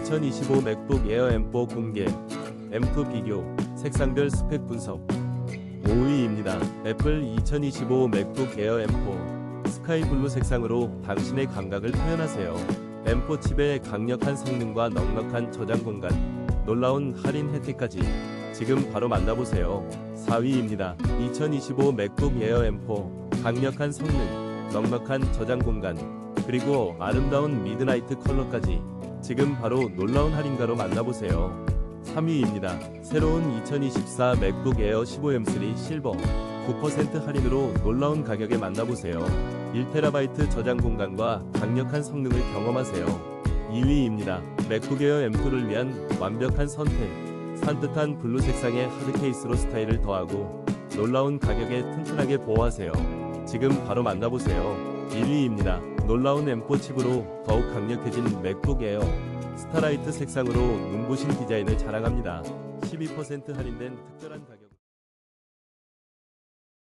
2025 맥북 에어 M4 공개, M2 비교, 색상별 스펙 분석. 5위입니다. 애플 2025 맥북 에어 M4 스카이 블루 색상으로 당신의 감각을 표현하세요. M4 칩의 강력한 성능과 넉넉한 저장 공간, 놀라운 할인 혜택까지 지금 바로 만나보세요. 4위입니다. 2025 맥북 에어 M4 강력한 성능, 넉넉한 저장 공간, 그리고 아름다운 미드나이트 컬러까지 지금 바로 놀라운 할인가로 만나보세요. 3위입니다. 새로운 2024 맥북 에어 15M3 실버 9% 할인으로 놀라운 가격에 만나보세요. 1TB 저장 공간과 강력한 성능을 경험하세요. 2위입니다. 맥북 에어 M2를 위한 완벽한 선택. 산뜻한 블루 색상의 하드 케이스로 스타일을 더하고 놀라운 가격에 튼튼하게 보호하세요. 지금 바로 만나보세요. 1위입니다. 놀라운 M4 칩으로 더욱 강력해진 맥북 에어 스타라이트 색상으로 눈부신 디자인을 자랑합니다. 12% 할인된 특별한 가격